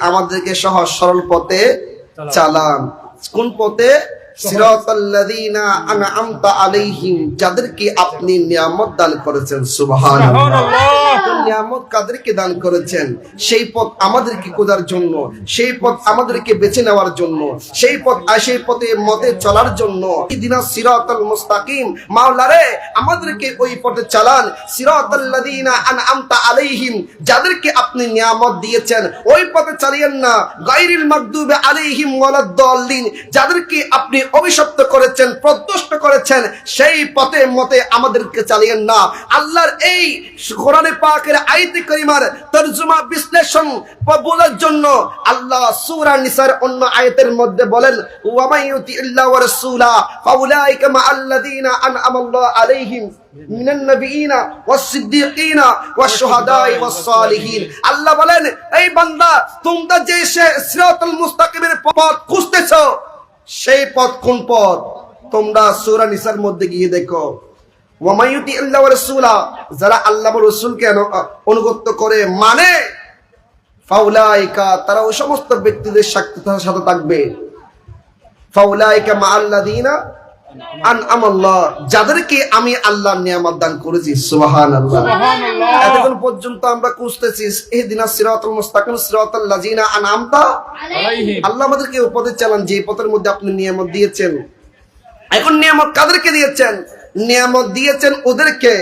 আমাদেরকে সহজ সরল পথে চালান। কোন পথে? সিরাতাল্লাযীনা আনআমতা আলাইহিম যাদেরকে আপনি নিয়ামত দান করেছেন সুবহানাল্লাহ। নিয়ামত কাদেরকে দান করেছেন সেই পথ আমাদেরকে খোঁজার জন্য সেই পথ আমাদেরকে বেছে নেওয়ার জন্য সেই পথ আর সেই পথে মতে চলার জন্য ইদিনা সিরাতাল মুস্তাকিম। মাওলারে আমাদেরকে ওই পথে চালান। সিরাতাল্লাযীনা আনআমতা আলাইহিম যাদেরকে আপনি নিয়ামত দিয়েছেন ওই পথে চালিয়েন না। গায়রিল মাগদুবে আলাইহিম ওয়ালাদ-দাল্লিন যাদেরকে আপনি অভিশপ্ত করেছেন প্রদ্যষ্ট করেছেন, সেই পথে মতে আমাদেরকে চালিয়েন না। আল্লাহর এই কোরআনে পাকের আয়াতে কারিমার তরজমা বিশ্লেষণ বা বোঝার জন্য আল্লাহ সূরা নিসার অন্য আয়াতের মধ্যে বলেন ওয়া মাইয়ুতি ইল্লা ওয়া রাসূলা ফাউলাইকা মা আনআমাল্লাহু আলাইহিম মিনান সালিহিন। আল্লাহ বলেন, এই বান্দা, তোমরা যে সিরাতুল মুস্তাকিমের পথ খুঁজতেছো সেই পথ কোন পথ? তোমরা সুরা নিসার মধ্যে গিয়ে দেখো। ওয়ামায়ুতি আল্লাহ রসুলা, যারা আল্লাহ রসুলকে অনুগত্য অনুগত করে মানে ফাউলাইকা, তারা ওই সমস্ত ব্যক্তিদের সাথে সাথে থাকবে। ফাউলাইকা মা আল্লাযীনা আনআমাল্লাহ যাদেরকে আমি আল্লাহর নিয়ামত দান করেছি সুবহানাল্লাহ। এতক্ষণ পর্যন্ত আমরা খুঁজতেছি ইহদিনাস সিরাতাল মুস্তাকিম সিরাতাল লাযীনা আনআমতা আল্লাহ আমাদেরকে উপদেশ চালান যে পথের মধ্যে আপনি নিয়ামত দিয়েছেন। এখন নিয়ামত কাদেরকে দিয়েছেন? নিয়ামত দিয়েছেন ওদেরকে।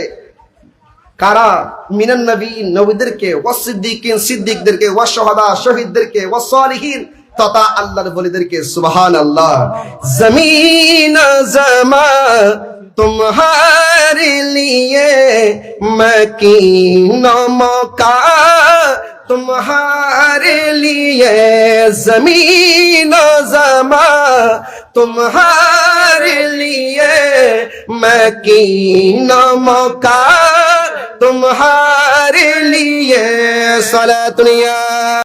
কারা? মিনান নবী নবীদেরকে ওয়াসিদ্দিকিন সিদ্দিকদেরকে ওয়াশহাদা শহীদদেরকে তথা আল্লাহর বলিদেরকে সুবহান আল্লাহ জমিন জমা তুমহারে লিয়ে মকিন মকা تمہارے لیے زمین و زماں تمہارے لیے مکین و موقع تمہارے لیے صلاة دنیا